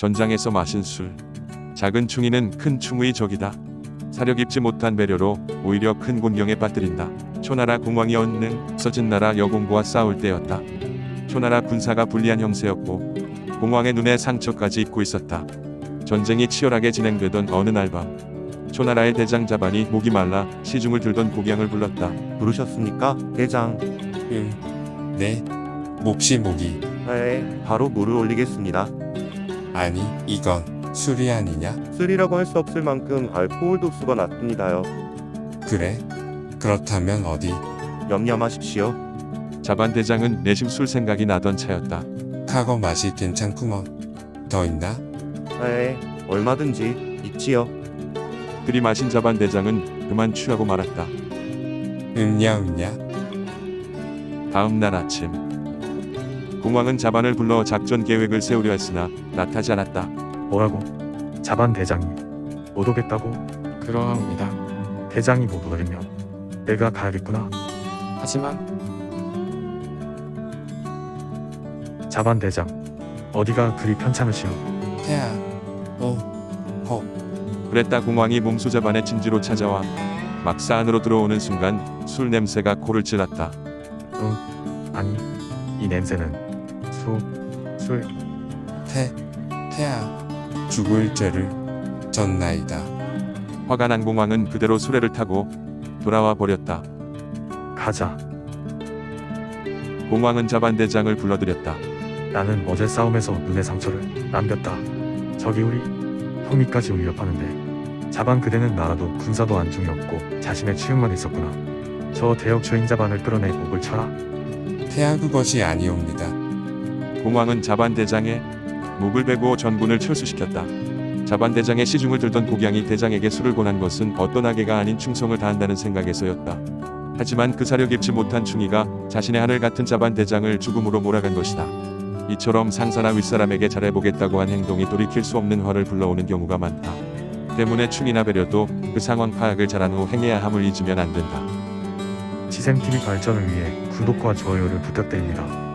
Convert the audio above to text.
전장에서 마신 술. 작은 충이는 큰 충의 적이다. 사력 입지 못한 배려로 오히려 큰 곤경에 빠뜨린다. 초나라 공왕이 얻는 써진 나라 여공과 싸울 때였다. 초나라 군사가 불리한 형세였고 공왕의 눈에 상처까지 입고 있었다. 전쟁이 치열하게 진행되던 어느 날 밤 초나라의 대장 자반이 목이 말라 시중을 들던 곡양을 불렀다. 부르셨습니까? 대장. 응. 네. 몹시 목이. 네, 바로 물을 올리겠습니다. 아니, 이건 술이 아니냐? 술이라고 할 수 없을 만큼 알코올 도수가 낮습니다요. 그래? 그렇다면 어디? 염려마십시오. 자반 대장은 내심 술 생각이 나던 차였다. 카거 맛이 괜찮구먼. 더 있나? 네, 얼마든지 있지요. 들이마신 자반 대장은 그만 취하고 말았다. 음냐 음냐? 다음 날 아침 공왕은 자반을 불러 작전 계획을 세우려 했으나 나타지 않았다. 뭐라고? 자반 대장이 못 오겠다고? 그러합니다. 대장이 못 오려면 내가 가야겠구나. 하지만 자반 대장 어디가 그리 편찮으시오? 태아. 어. 헉. 그랬다 공왕이 몸수 자반의 진지로 찾아와 막사 안으로 들어오는 순간 술 냄새가 코를 찔렀다. 아니 이 냄새는 수, 술 태. 태아. 죽을 죄를 졌나이다. 화가 난 공왕은 그대로 수레를 타고 돌아와 버렸다. 가자. 공왕은 자반 대장을 불러들였다. 나는 어제 싸움에서 눈에 상처를 남겼다. 저기 우리 형님까지 위협하는데 자반 그대는 나라도 군사도 안중이 없고 자신의 치욕만 있었구나. 저 대역 죄인 자반을 끌어내 목을 쳐라. 태아 그것이 아니옵니다. 공왕은 자반 대장의 목을 베고 전군을 철수시켰다. 자반 대장의 시중을 들던 곡양이 대장에게 술을 권한 것은 어떤 악의가 아닌 충성을 다한다는 생각에서였다. 하지만 그 사력 입지 못한 충이가 자신의 하늘 같은 자반 대장을 죽음으로 몰아간 것이다. 이처럼 상사나 윗사람에게 잘해보겠다고 한 행동이 돌이킬 수 없는 화를 불러오는 경우가 많다. 때문에 충이나 배려도 그 상황 파악을 잘한 후 행해야 함을 잊으면 안 된다. 지샘TV 발전을 위해 구독과 좋아요를 부탁드립니다.